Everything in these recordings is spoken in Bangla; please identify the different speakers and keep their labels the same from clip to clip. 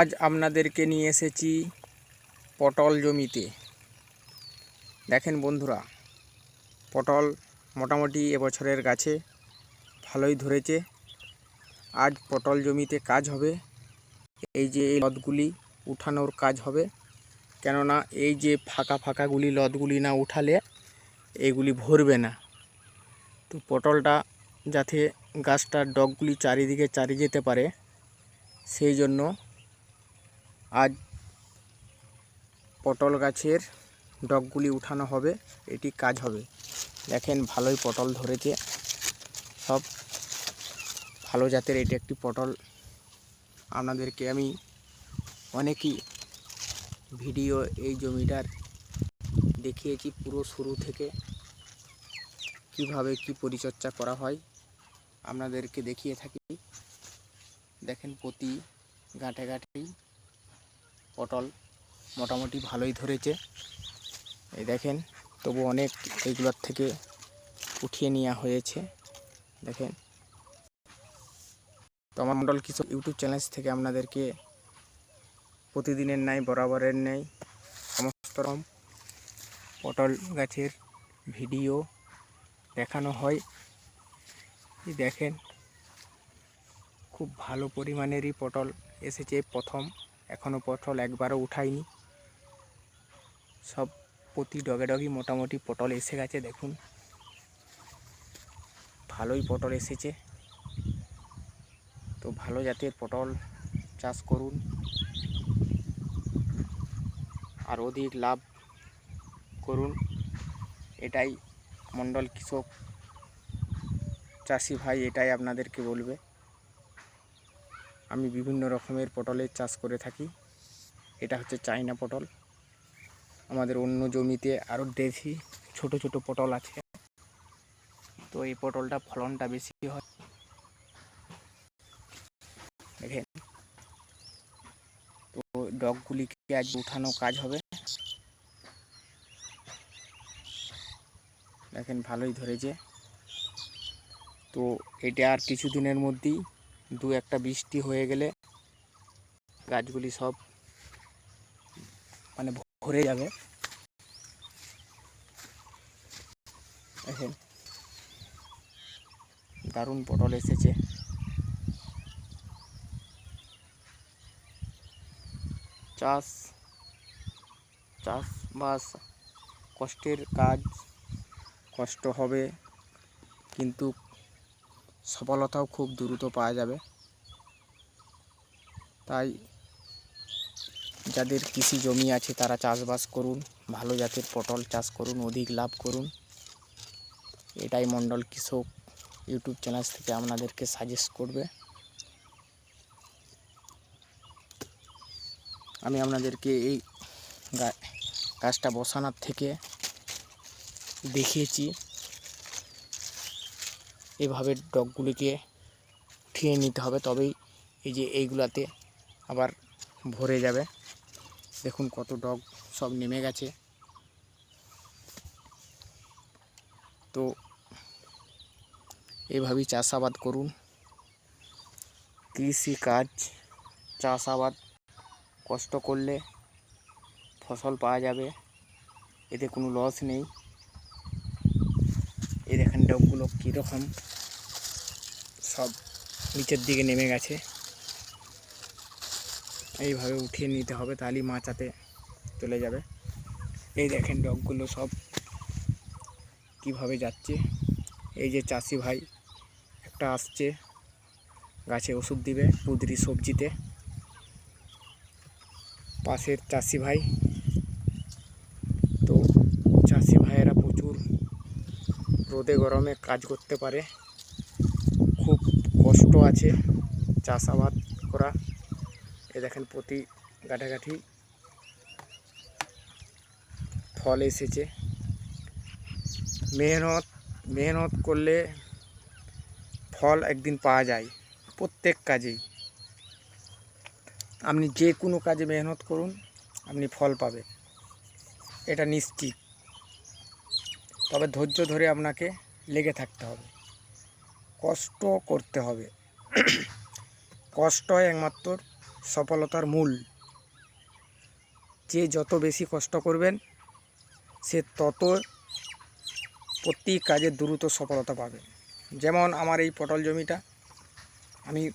Speaker 1: আজ আপনাদেরকে নিয়ে এসেছি পটল জমিতে। দেখেন বন্ধুরা, পটল মোটামুটি এবছরের গাছে ভালোই ধরেছে। আজ পটল জমিতে কাজ হবে। এই যে এই লদগুলি উঠানোর কাজ হবে। কেননা এই যে ফাঁকা ফাঁকাগুলি লদগুলি না উঠালে এইগুলি ভরবে না। তো পটলটা যাতে গাছটার ডগগুলি চারিদিকে চারি যেতে পারে, সেই জন্য আজ পটল গাছের ডগগুলি উঠানো হবে, এটি কাজ হবে। দেখেন, ভালোই পটল ধরেছে। সব ভালো জাতের এটি একটি পটল। আপনাদেরকে আমি অনেকই ভিডিও এই জমিটার দেখিয়েছি পুরো শুরু থেকে। কীভাবে কি পরিচর্যা করা হয়, আপনাদেরকে দেখিয়ে থাকি। দেখেন, প্রতি গাঁটে গাঁটেই পটল মোটামুটি ভালোই ধরেছে। এই দেখেন, তবু অনেক এইগুলোর থেকে উঠিয়ে নেওয়া হয়েছে। দেখেন। তো আমার মন্ডল কিছু ইউটিউব চ্যানেল থেকে আপনাদেরকে প্রতিদিনের ন্যায়, বরাবরের ন্যায় সমস্ত রকম পটল গাছের ভিডিও দেখানো হয়। দেখেন, খুব ভালো পরিমাণেরই পটল এসেছে প্রথম। এখনও পটল একবারও উঠাইনি। সব প্রতি ডগে ডগই মোটামুটি পটল এসে গেছে, দেখুন। ভালোই পটল এসেছে। তো ভালো জাতের পটল চাষ করুন। আর অধিক লাভ করুন। এটাই মণ্ডল কৃষক চাষি ভাই এটাই আপনাদেরকে বলবে। আমি বিভিন্ন রকমের পটলের চাষ করে থাকি। এটা হচ্ছে চাইনা পটল। আমাদের অন্য জমিতে আরও দেশি ছোট ছোট পটল আছে। তো এই পটলটা ফলনটা বেশি হয়। দেখেন। তো ডগগুলিকে আজ উঠানো কাজ হবে। দেখেন ভালোই ধরেছে। তো এটা আর কিছুদিনের মধ্যেই দু একটা বৃষ্টি হয়ে গেলে গাছগুলি সব মানে ভরে যাবে। দেখেন, দারুণ পটল এসেছে। চাষ, চাষবাস কষ্টের কাজ, কষ্ট হবে, কিন্তু সফলতাও খুব দ্রুত পাওয়া যাবে। তাই যাদের কৃষি জমি আছে, তারা চাষবাস করুন, ভালো জাতের পটল চাষ করুন, অধিক লাভ করুন। এটাই মণ্ডল কৃষক ইউটিউব চ্যানেল থেকে আপনাদেরকে সাজেস্ট করবে। আমি আপনাদেরকে এই গাছটা বসানোর থেকে দেখিয়েছি। এভাবে ডগগুলিকে উঠিয়ে নিতে হবে। তবেই এই যে এইগুলাতে আবার ভরে যাবে। দেখুন কত ডগ সব নেমে গেছে। তো এভাবেই চাষাবাদ করুন। কৃষি কাজ, চাষাবাদ কষ্ট করলে ফসল পাওয়া যাবে। এতে কোনো লস নেই। এই দেখেন ডগগুলো কীরকম? সব নিচের দিকে নেমে গেছে। এইভাবে উঠিয়ে নিতে হবে, তাহলেই মাচাতে চলে যাবে। এই দেখেন ডগগুলো সব কীভাবে যাচ্ছে। এই যে চাষি ভাই একটা আসছে, গাছে ওষুধ দিবে পুদরি সবজিতে। পাশের চাষি ভাই তো চাষি ভাইয়েরা প্রচুর রোদে গরমে কাজ করতে পারে। খুব কষ্ট আছে চাষাবাদ করা। এ দেখেন প্রতি গাঠাগাঠি ফল এসেছে। মেহনত মেহনত করলে ফল একদিন পাওয়া যায় প্রত্যেক কাজেই। আপনি যে কোনো কাজে মেহনত করুন, আপনি ফল পাবেন। এটা নিশ্চিত। তবে ধৈর্য ধরে আপনাকে লেগে থাকতে হবে। কষ্ট করতে হবে। কষ্টই একমাত্র সফলতার মূল। যে যত বেশি কষ্ট করবেন, সে তত প্রতি কাজে দ্রুত সফলতা পাবে। যেমন আমার এই পটল জমিটা আমি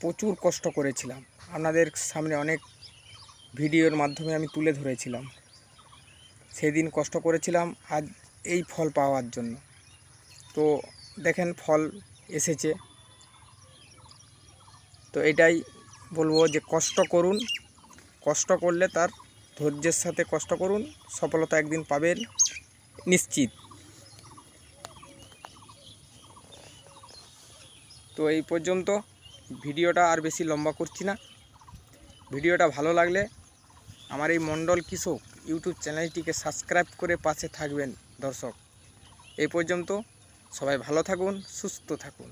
Speaker 1: প্রচুর কষ্ট করেছিলাম। আপনাদের সামনে অনেক ভিডিওর মাধ্যমে আমি তুলে ধরেছিলাম। সেদিন কষ্ট করেছিলাম, আজ এই ফল পাওয়ার জন্য। তো দেখেন ফল এসেছে। তো এটাই বলব যে কষ্ট করুন। কষ্ট করলে তার ধৈর্যের সাথে কষ্ট করুন। সফলতা একদিন পাবেন নিশ্চিত। তো এই পর্যন্ত ভিডিওটা আর বেশি লম্বা করছি না। ভিডিওটা ভালো লাগলে আমার এই মণ্ডল কৃষক ইউটিউব চ্যানেলটিকে সাবস্ক্রাইব করে পাশে থাকবেন। দর্শক এই পর্যন্ত সবাই ভালো থাকুন সুস্থ থাকুন।